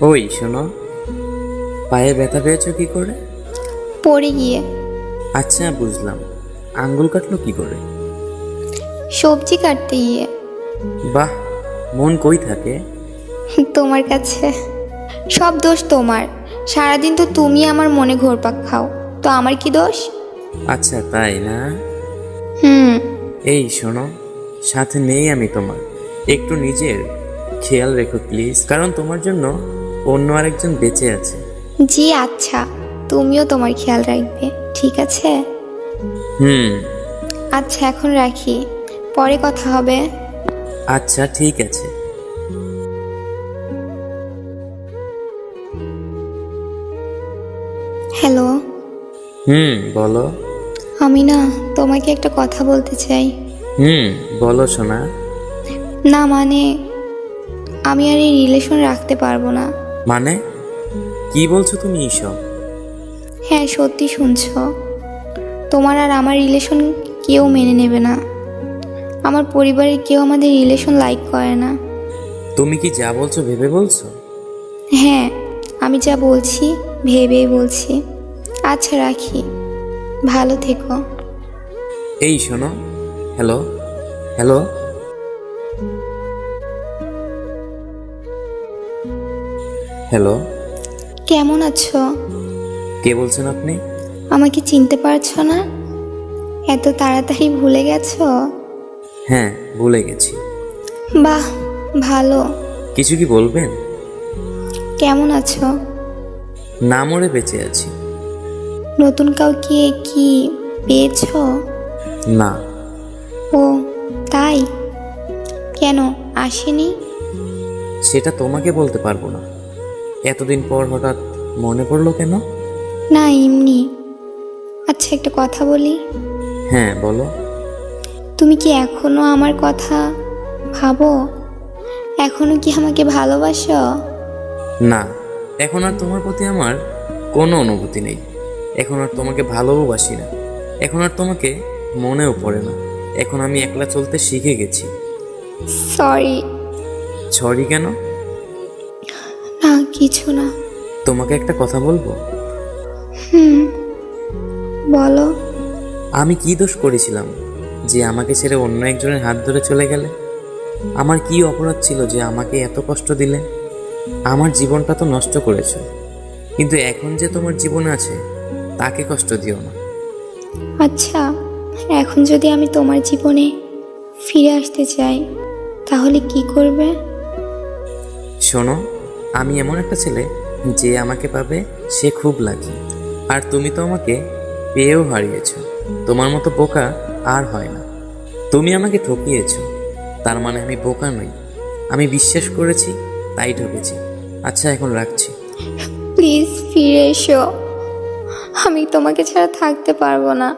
ওই শোনো। পায়ে ব্যথা পেয়েছ কি করে? পড়ে গিয়ে। আচ্ছা বুঝলাম। আঙ্গুল কাটলো কি করে? সবজি কাটতে গিয়ে। বাহ মন কই থাকে? তোমার কাছে। সব দোষ তোমার। সারাদিন তো তুমি আমার মনে ঘোরপাক খাও। তো আমার কি দোষ? আচ্ছা তাই না? হুম। এই শোনো। সাথে নেই আমি তোমার। একটু নিজের খেয়াল রেখো প্লিজ। কারণ তোমার জন্য অন্য আরেকজন বেঁচে আছে। জি আচ্ছা। তুমিও তোমার খেয়াল রাখবে ঠিক আছে? হুম। আচ্ছা এখন রাখি। পরে কথা হবে। আচ্ছা ঠিক আছে। হ্যালো। হুম বলো। আমি না তোমাকে একটা কথা বলতে চাই। হুম বলো শোনা না মানে আমি আর এই রিলেশন রাখতে পারব না। মানে? কি বলছো তুমি এইসব? হ্যাঁ সত্যি শুনছো। তোমার আর আমার রিলেশন কেউ মেনে নেবে না। আমার পরিবারের কেউ আমাদের রিলেশন লাইক করে না। তুমি কি যা বলছো ভেবে বলছো? হ্যাঁ আমি যা বলছি ভেবেই বলছি। আচ্ছা রাখি। ভালো থেকো। এই শোনো হ্যালো হ্যালো হ্যালো। কেমন আছো? কে বলছেন আপনি? আমাকে চিনতে পারছ না? এত তাড়াতাড়ি ভুলে গেছো? হ্যাঁ ভুলে গেছি। বাহ ভালো। কিছু কি বলবেন? কেমন আছো? না মরে বেঁচে আছি। নতুন কাউকে কি পেয়েছ? না। ও তাই? কেন আসেনি? সেটা তোমাকে বলতে পারব না। এতদিন পর হঠাৎ মনে পড়ল কেন? না এমনি। আচ্ছা একটা কথা বলি। হ্যাঁ বলো। তুমি কি এখনও আমার কথা ভাবো? এখনও কি আমাকে ভালোবাসো? না এখন আর তোমার প্রতি আমার কোনো অনুভূতি নেই। এখন আর তোমাকে ভালোবাসি না। এখন আর তোমাকে মনেও পড়ে না। এখন আমি একলা চলতে শিখে গেছি। সরি সরি কেন? কিছু না। তোমাকে একটা কথা বলব? হুম বলো। আমি কি দোষ করেছিলাম যে আমাকে ছেড়ে অন্য একজনের হাত ধরে চলে গেলে? আমার কি অপরাধ ছিল যে আমাকে এত কষ্ট দিলে? আমার জীবনটা তো নষ্ট করেছ। কিন্তু এখন যে তোমার জীবন আছে তাকে কষ্ট দিও না। আচ্ছা এখন যদি আমি তোমার জীবনে ফিরে আসতে চাই তাহলে কি করবে? শোনো আমি এমন একটা ছেলে যে আমাকে পাবে, সে খুব লাকি আর তুমি তো আমাকে পেয়েও হারিয়েছ। তোমার মতো বোকা আর হয় না। তুমি আমাকে ঠকিয়েছ। তার মানে আমি বোকা নই। আমি বিশ্বাস করেছি, তাই ঠকেছি। আচ্ছা এখন রাখছি। প্লিজ ফিরে এসো। আমি তোমাকে ছাড়া থাকতে পারব না।